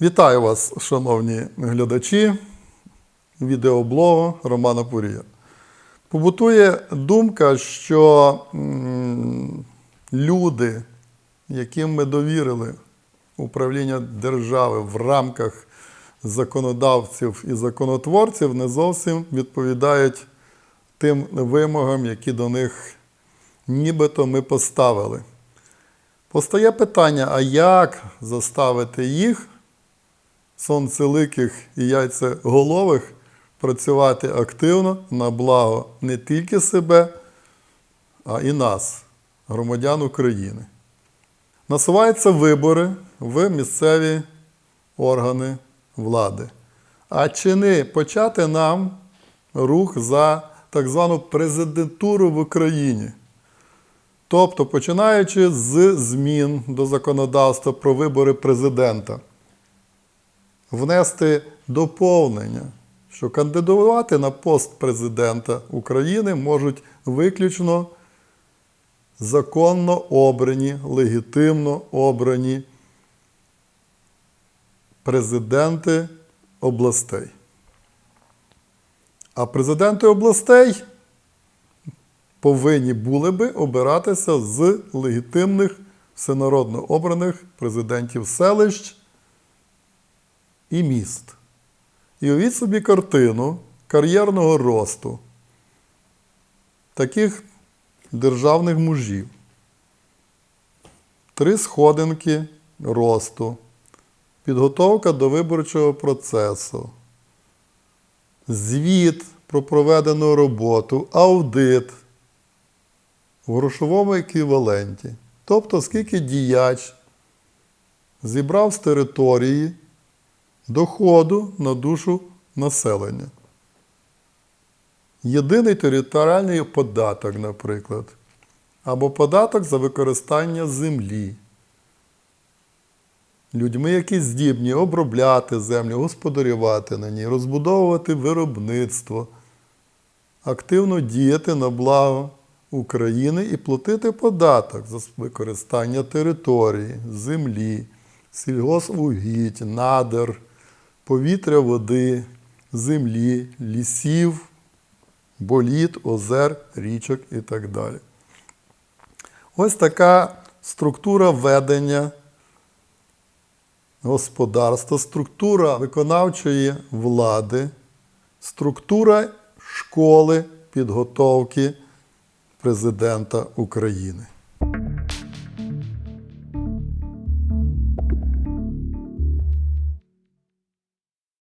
Вітаю вас, шановні глядачі відеоблогу Романа Пурія. Побутує думка, що люди, яким ми довірили управління держави в рамках законодавців і законотворців, не зовсім відповідають тим вимогам, які до них нібито ми поставили. Постає питання, а як заставити їх, сонцеликих і яйцеголових, працювати активно на благо не тільки себе, а і нас, громадян України. Насуваються вибори в місцеві органи влади. А чи не почати нам рух за так звану президентуру в Україні? Тобто, починаючи з змін до законодавства про вибори президента, внести доповнення, що кандидувати на пост президента України можуть виключно законно обрані, легітимно обрані президенти областей. А президенти областей повинні були би обиратися з легітимних всенародно обраних президентів селищ і міст. І уявіть собі картину кар'єрного росту таких державних мужів. Три сходинки росту, підготовка до виборчого процесу, звіт про проведену роботу, аудит в грошовому еквіваленті. Тобто, скільки діяч зібрав з території доходу на душу населення. Єдиний територіальний податок, наприклад, або податок за використання землі. Людьми, які здібні обробляти землю, господарювати на ній, розбудовувати виробництво, активно діяти на благо України і платити податок за використання території, землі, сільгосугідь, надр, повітря, води, землі, лісів, боліт, озер, річок і так далі. Ось така структура ведення господарства, структура виконавчої влади, структура школи підготовки президента України.